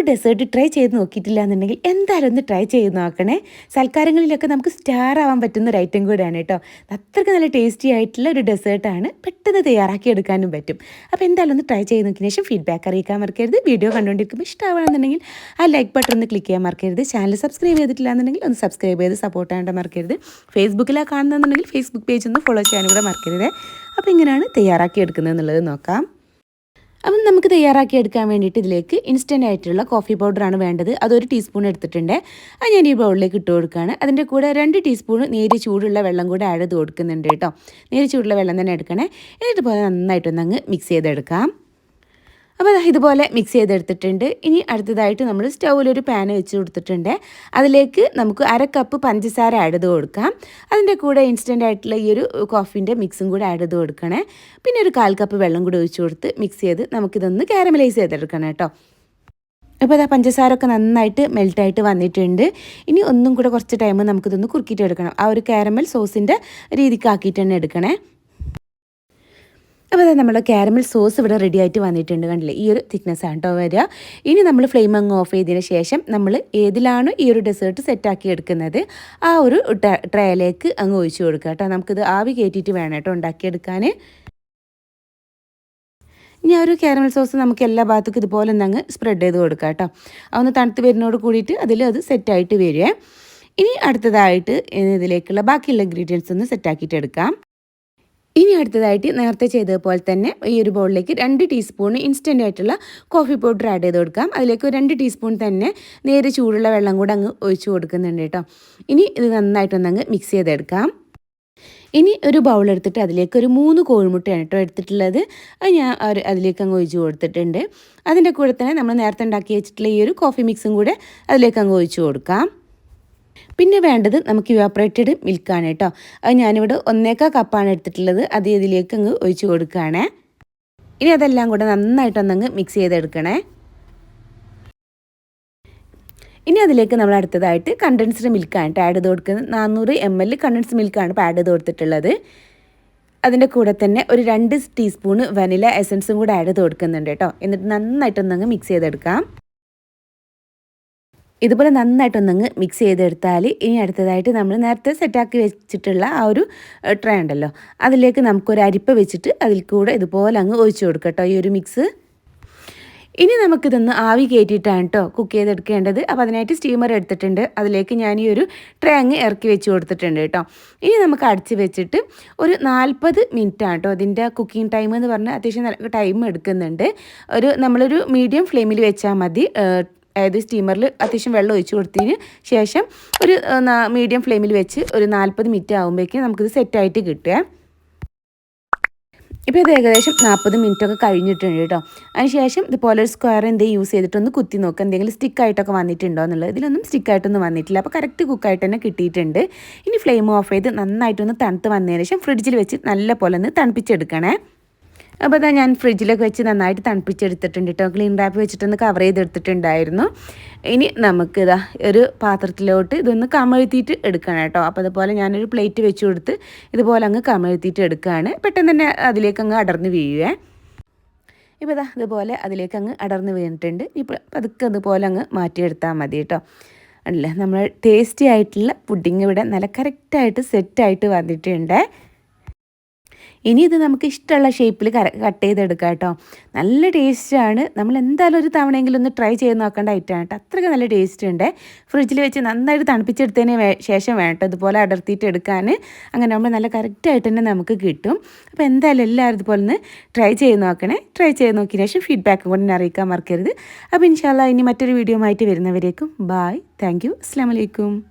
ഒരു desert try ചെയ്ത് നോക്കിയിട്ടില്ല എന്നുണ്ടെങ്കിൽ എന്തായാലും ഒന്ന് ട്രൈ ചെയ്ത് നോക്കണേ. സൽക്കാരങ്ങളിലൊക്കെ നമുക്ക് സ്റ്റാർ ആവാൻ പറ്റുന്ന ഒരു ഐറ്റം കൂടെയാണ് കേട്ടോ. അത്രയ്ക്ക് നല്ല ടേസ്റ്റി ആയിട്ടുള്ള ഒരു ഡെസേർട്ടാണ് പെട്ടെന്ന് തയ്യാറാക്കി എടുക്കാനും പറ്റും. അപ്പോൾ എന്തായാലും ഒന്ന് ട്രൈ ചെയ്ത് നോക്കിയതിന് ശേഷം ഫീഡ്ബാക്ക് അറിയിക്കാൻ മറക്കരുത്. വീഡിയോ കണ്ടുകൊണ്ടിരിക്കുമ്പോൾ ഇഷ്ടമാണെന്നുണ്ടെങ്കിൽ ആ ലൈക്ക് ബട്ടൺ ഒന്ന് ക്ലിക്ക് ചെയ്യാൻ മറക്കരുത്. ചാനൽ സബ്സ്ക്രൈബ് ചെയ്തിട്ടില്ല എന്നുണ്ടെങ്കിൽ ഒന്ന് സബ്സ്ക്രൈബ് ചെയ്ത് സപ്പോർട്ട് ചെയ്യാൻ മറക്കരുത്. ഫേസ്ബുക്കിലാണ് കാണുന്നതെന്നുണ്ടെങ്കിൽ ഫേസ്ബുക്ക് പേജ് ഒന്ന് ഫോളോ ചെയ്യാനും കൂടെ മറക്കരുത്. അപ്പോൾ ഇങ്ങനെയാണ് തയ്യാറാക്കി എടുക്കുന്നത് എന്നുള്ളത് നോക്കാം. അപ്പം നമുക്ക് തയ്യാറാക്കി എടുക്കാൻ വേണ്ടിയിട്ട് ഇതിലേക്ക് ഇൻസ്റ്റന്റ് ആയിട്ടുള്ള കോഫി പൗഡറാണ് വേണ്ടത്. അതൊരു ടീസ്പൂൺ എടുത്തിട്ടുണ്ട്. അത് ഞാൻ ഈ ബൗളിലേക്ക് ഇട്ട് കൊടുക്കുകയാണ്. അതിന്റെ കൂടെ രണ്ട് ടീസ്പൂൺ നേരി ചൂടുള്ള വെള്ളം കൂടെ ആഡ് കൊടുക്കുന്നുണ്ട് കേട്ടോ. നേരി ചൂടുള്ള വെള്ളം തന്നെ എടുക്കണേ. എന്നിട്ട് പോലെ നന്നായിട്ടൊന്ന് അങ്ങ് മിക്സ് ചെയ്തെടുക്കാം. അപ്പോൾ ഇതുപോലെ മിക്സ് ചെയ്തെടുത്തിട്ടുണ്ട്. ഇനി അടുത്തതായിട്ട് നമ്മൾ സ്റ്റൗവിലൊരു പാൻ വെച്ച് കൊടുത്തിട്ടുണ്ട്. അതിലേക്ക് നമുക്ക് അര കപ്പ് പഞ്ചസാര ആഡ് ചെയ്ത് കൊടുക്കാം. അതിന്റെ കൂടെ ഇൻസ്റ്റന്റ് ആയിട്ടുള്ള ഈ ഒരു കോഫീന്റെ മിക്സും കൂടെ ആഡ് ചെയ്ത് കൊടുക്കണേ. പിന്നെ ഒരു കാൽ കപ്പ് വെള്ളം കൂടി ഒഴിച്ച് കൊടുത്ത് മിക്സ് ചെയ്ത് നമുക്കിതൊന്ന് കാരമലൈസ് ചെയ്തെടുക്കണം കേട്ടോ. അപ്പോൾ അതാ പഞ്ചസാര ഒക്കെ നന്നായിട്ട് മെൽട്ടായിട്ട് വന്നിട്ടുണ്ട്. ഇനി ഒന്നും കൂടെ കുറച്ച് ടൈം നമുക്കിതൊന്ന് കുറുക്കിയിട്ട് എടുക്കണം. ആ ഒരു കാരമൽ സോസിന്റെ രീതിക്കാക്കിയിട്ട് തന്നെ എടുക്കണേ. അപ്പോൾ അതായത് നമ്മുടെ കാരമൽ സോസ് ഇവിടെ റെഡി ആയിട്ട് വന്നിട്ടുണ്ട് കണ്ടില്ലേ? ഈ ഒരു തിക്നെസ് ആണ് കേട്ടോ വരിക. ഇനി നമ്മൾ ഫ്ലെയിം അങ്ങ് ഓഫ് ചെയ്തതിന് ശേഷം നമ്മൾ ഏതിലാണോ ഈ ഒരു ഡെസേർട്ട് സെറ്റാക്കി എടുക്കുന്നത്? ആ ഒരു ട്രേയിലേക്ക് അങ്ങ് ഒഴിച്ചു കൊടുക്കുക കേട്ടോ നമുക്കിത് ആവി കയറ്റിയിട്ട് വേണം കേട്ടോ ഉണ്ടാക്കിയെടുക്കാൻ. ഇനി ആ ഒരു കാരമൽ സോസ് നമുക്ക് എല്ലാ ഭാഗത്തേക്കും ഇതുപോലെ ഒന്ന് അങ്ങ് സ്പ്രെഡ് ചെയ്ത് കൊടുക്കുക കേട്ടോ അതൊന്ന് തണുത്ത് വരുന്നതോട് കൂടിയിട്ട് അതിൽ അത് സെറ്റായിട്ട് വരിക. ഇനി അടുത്തതായിട്ട് ഇതിലേക്കുള്ള ബാക്കിയുള്ള ഇൻഗ്രീഡിയൻസ് ഒന്ന് സെറ്റാക്കിയിട്ട് എടുക്കാം. ഇനി അടുത്തതായിട്ട് നേരത്തെ ചെയ്തതുപോലെ തന്നെ ഈ ഒരു ബൗളിലേക്ക് രണ്ട് ടീസ്പൂൺ ഇൻസ്റ്റന്റ് ആയിട്ടുള്ള കോഫി പൗഡർ ആഡ് ചെയ്ത് കൊടുക്കാം. അതിലേക്ക് രണ്ട് ടീസ്പൂൺ തന്നെ നേരെ ചൂടുള്ള വെള്ളം കൂടെ അങ്ങ് ഒഴിച്ചു കൊടുക്കുന്നുണ്ട് കേട്ടോ. ഇനി ഇത് നന്നായിട്ടൊന്നങ്ങ് മിക്സ് ചെയ്തെടുക്കാം. ഇനി ഒരു ബൗൾ എടുത്തിട്ട് അതിലേക്ക് ഒരു മൂന്ന് കോഴിമുട്ടയാണ് കേട്ടോ എടുത്തിട്ടുള്ളത്. അത് ഞാൻ അതിലേക്ക് അങ്ങ് ഒഴിച്ചു കൊടുത്തിട്ടുണ്ട്. അതിന്റെ കൂടെ തന്നെ നമ്മൾ നേരത്തെ ഉണ്ടാക്കി വെച്ചിട്ടുള്ള ഈ ഒരു കോഫി മിക്സും കൂടെ അതിലേക്ക് അങ്ങ് ഒഴിച്ചു കൊടുക്കാം. പിന്നെ വേണ്ടത് നമുക്ക് ഇവാപ്പറേറ്റഡ് മിൽക്കാണ് കേട്ടോ. അത് ഞാനിവിടെ ഒന്നേക്കാ കപ്പാണ് എടുത്തിട്ടുള്ളത്. അത് ഇതിലേക്ക് അങ്ങ് ഒഴിച്ചു കൊടുക്കുകയാണേ. ഇനി അതെല്ലാം കൂടെ നന്നായിട്ടൊന്നങ്ങ് മിക്സ് ചെയ്തെടുക്കണേ. ഇനി അതിലേക്ക് നമ്മൾ അടുത്തതായിട്ട് കണ്ടൻസ്ഡ് മിൽക്കാണ് ആഡ് ചെയ്ത് കൊടുക്കുന്നത്. നാനൂറ് എം എൽ കണ്ടൻസ്ഡ് മിൽക്കാണ് ആഡ് ചെയ്ത് കൊടുത്തിട്ടുള്ളത്. അതിന്റെ കൂടെ തന്നെ ഒരു രണ്ട് ടീസ്പൂണ് വനില എസൻസും കൂടെ ആഡ് ചെയ്ത് കൊടുക്കുന്നുണ്ട് കേട്ടോ. എന്നിട്ട് നന്നായിട്ടൊന്നങ്ങ് മിക്സ് ചെയ്തെടുക്കാം. ഇതുപോലെ നന്നായിട്ടൊന്നങ്ങ് മിക്സ് ചെയ്തെടുത്താൽ ഇനി അടുത്തതായിട്ട് നമ്മൾ നേരത്തെ സെറ്റാക്കി വെച്ചിട്ടുള്ള ആ ഒരു ട്രേ ഉണ്ടല്ലോ. അതിലേക്ക് നമുക്കൊരു അരിപ്പ വെച്ചിട്ട് അതിൽ കൂടെ ഇതുപോലെ അങ്ങ് ഒഴിച്ചു കൊടുക്കട്ടോ ഈ ഒരു മിക്സ് ഇനി നമുക്കിതൊന്ന് ആവി കയറ്റിയിട്ടാണ് കേട്ടോ കുക്ക് ചെയ്തെടുക്കേണ്ടത്. അപ്പോൾ അതിനായിട്ട് സ്റ്റീമർ എടുത്തിട്ടുണ്ട്. അതിലേക്ക് ഞാൻ ഈ ഒരു ട്രേ അങ്ങ് ഇറക്കി വെച്ച് കൊടുത്തിട്ടുണ്ട് കേട്ടോ ഇനി നമുക്ക് അടച്ച് വെച്ചിട്ട് ഒരു നാൽപ്പത് മിനിറ്റ് ആണ് കേട്ടോ അതിന്റെ കുക്കിംഗ് ടൈം എന്ന് പറഞ്ഞാൽ അത്യാവശ്യം ടൈം എടുക്കുന്നുണ്ട്. ഒരു നമ്മളൊരു മീഡിയം ഫ്ലെയിമിൽ വെച്ചാൽ മതി അതായത് സ്റ്റീമറിൽ അത്യാവശ്യം വെള്ളം ഒഴിച്ച് കൊടുത്തതിന് ശേഷം ഒരു മീഡിയം ഫ്ലെയിമിൽ വെച്ച് ഒരു നാൽപ്പത് മിനിറ്റ് ആകുമ്പോഴേക്കും നമുക്കിത് സെറ്റായിട്ട് കിട്ടുക. ഇപ്പോൾ ഇത് ഏകദേശം നാൽപ്പത് മിനിറ്റൊക്കെ കഴിഞ്ഞിട്ടുണ്ട് കേട്ടോ. അതിനുശേഷം ഇതുപോലെ ഒരു സ്ക്വയർ എന്തെങ്കിലും യൂസ് ചെയ്തിട്ടൊന്ന് കുത്തി നോക്കുക എന്തെങ്കിലും സ്റ്റിക്കായിട്ടൊക്കെ വന്നിട്ടുണ്ടോ എന്നുള്ളത്. ഇതിലൊന്നും സ്റ്റിക്കായിട്ടൊന്നും വന്നിട്ടില്ല. അപ്പോൾ കറക്റ്റ് കുക്കായിട്ട് തന്നെ കിട്ടിയിട്ടുണ്ട്. ഇനി ഫ്ലെയിം ഓഫ് ചെയ്ത് നന്നായിട്ടൊന്ന് തണുത്ത് വന്നതിന് ശേഷം ഫ്രിഡ്ജിൽ വെച്ച് നല്ല പോലെ ഒന്ന് തണുപ്പിച്ചെടുക്കണേ. അപ്പോൾ അതാ ഞാൻ ഫ്രിഡ്ജിലൊക്കെ വെച്ച് നന്നായിട്ട് തണുപ്പിച്ചെടുത്തിട്ടുണ്ട് കേട്ടോ. ക്ലീൻ റാപ്പ് വെച്ചിട്ടൊന്ന് കവർ ചെയ്തെടുത്തിട്ടുണ്ടായിരുന്നു. ഇനി നമുക്ക് ഇതാ ഒരു പാത്രത്തിലോട്ട് ഇതൊന്ന് കമഴ്ത്തിയിട്ട് എടുക്കണം കേട്ടോ. അപ്പോൾ അതുപോലെ ഞാനൊരു പ്ലേറ്റ് വെച്ച് കൊടുത്ത് ഇതുപോലെ അങ്ങ് കമഴ്ത്തിയിട്ട് എടുക്കുകയാണ്. പെട്ടെന്ന് തന്നെ അതിലേക്ക് അങ്ങ് അടർന്ന് വീഴുവേ. ഇപ്പോൾ ഇതാ ഇതുപോലെ അതിലേക്ക് അങ്ങ് അടർന്ന് വീണിട്ടുണ്ട്. ഇപ്പോൾ പതുക്കെ അതുപോലെ അങ്ങ് മാറ്റിയെടുത്താൽ മതി കേട്ടോ. അല്ലേ? നമ്മൾ ടേസ്റ്റി ആയിട്ടുള്ള പുഡിങ് ഇവിടെ നല്ല കറക്റ്റായിട്ട് സെറ്റായിട്ട് വന്നിട്ടുണ്ട്. ഇനി ഇത് നമുക്ക് ഇഷ്ടമുള്ള ഷേപ്പിൽ കട്ട് ചെയ്തെടുക്കാം കേട്ടോ. നല്ല ടേസ്റ്റാണ് നമ്മൾ എന്തായാലും ഒരു തവണയെങ്കിലും ഒന്ന് ട്രൈ ചെയ്ത് നോക്കേണ്ട ഐറ്റമാണ് കേട്ടോ. അത്രയ്ക്ക് നല്ല ടേസ്റ്റ് ഉണ്ട്. ഫ്രിഡ്ജിൽ വെച്ച് നന്നായിട്ട് തണുപ്പിച്ചെടുത്തതിന് ശേഷം വേണം ഇതുപോലെ അടർത്തിയിട്ട് എടുക്കാൻ. അങ്ങനെ നമ്മൾ നല്ല കറക്റ്റായിട്ട് തന്നെ നമുക്ക് കിട്ടും. അപ്പോൾ എന്തായാലും എല്ലാവരും ഇതുപോലെ ഒന്ന് ട്രൈ ചെയ്ത് നോക്കണേ. ട്രൈ ചെയ്ത് നോക്കിയതിന് ശേഷം ഫീഡ്ബാക്ക് കൊണ്ട് തന്നെ അറിയിക്കാൻ മറക്കരുത്. അപ്പോൾ ഇൻഷാല്ല ഇനി മറ്റൊരു വീഡിയോ ആയിട്ട് വരുന്നവരേക്കും. ബായ് താങ്ക് യു അസ്സാം